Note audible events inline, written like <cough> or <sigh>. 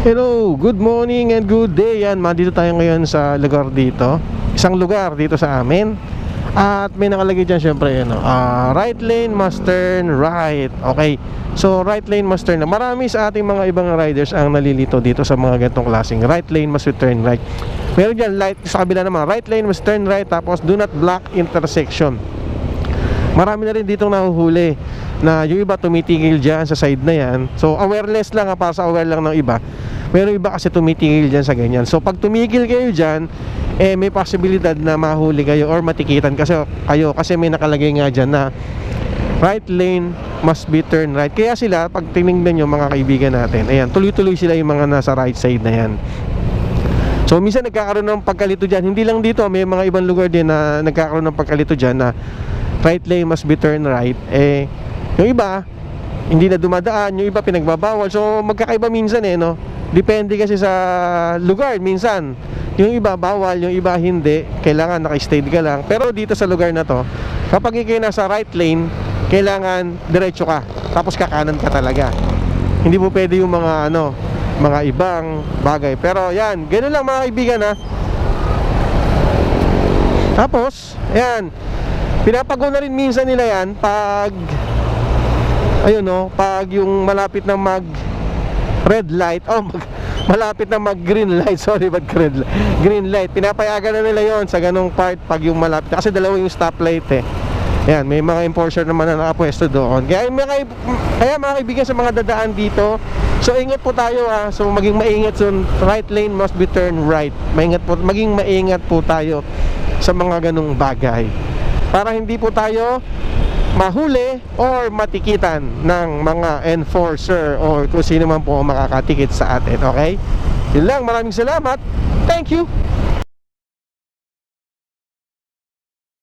Hello, good morning and good day. Yan, mandito tayo ngayon sa lugar dito. Isang lugar dito sa amin. At may nakalagay dyan syempre ano, ah, Right lane must turn right. Okay, so right lane must turn Marami sa ating mga ibang riders ang nalilito dito sa mga ganitong klaseng Right lane must turn right. Meron dyan, light, sa kabila naman Right lane must turn right Tapos do not block intersection. Marami na rin ditong nahuhuli na yung iba tumitigil dyan sa side na yan. So awareness lang ha, para sa aware lang ng iba. Pero iba kasi tumitigil dyan sa ganyan. So pag tumigil kayo dyan, eh may posibilidad na mahuli kayo or matikitan kasi kayo kasi may nakalagay nga dyan na right lane must be turn right. Kaya sila, pag tinignan nyo mga kaibigan natin, ayan, tuloy-tuloy sila yung mga nasa right side na yan. So minsan nagkakaroon ng pagkalito dyan Hindi lang dito, may mga ibang lugar din na nagkakaroon ng pagkalito dyan na right lane must be turn right Eh, yung iba, hindi na dumadaan Yung iba pinagbabawal So magkakaiba minsan eh, no? Depende kasi sa lugar minsan Yung iba bawal, yung iba hindi Kailangan naka-stay ka lang Pero dito sa lugar na to Kapag ikaw nasa right lane Kailangan diretso ka Tapos kakanan ka talaga Hindi mo pwede yung mga ano mga ibang bagay. Pero yan, ganun lang mga kaibigan ha. Tapos, yan. Pinapago na rin minsan nila yan pag ayun no, pag yung malapit na mag red light, oh, mag, malapit na mag <laughs> green light, sorry, but red light, green light. Pinapayagan na nila yon sa ganung part pag yung malapit. Kasi dalawa yung stoplight eh. Yan, may mga enforcer naman na nakapwesto doon. Kaya mga, kaya mga kaibigan sa mga dadaan dito, so ingat po tayo ha. So maging maingat so right lane must be turn right. Maingat po, maging maingat po tayo sa mga ganung bagay. Para hindi po tayo mahuli or matikitan ng mga enforcer or kung sino man po makakatikit sa atin, okay? Yun lang, maraming salamat. Thank you.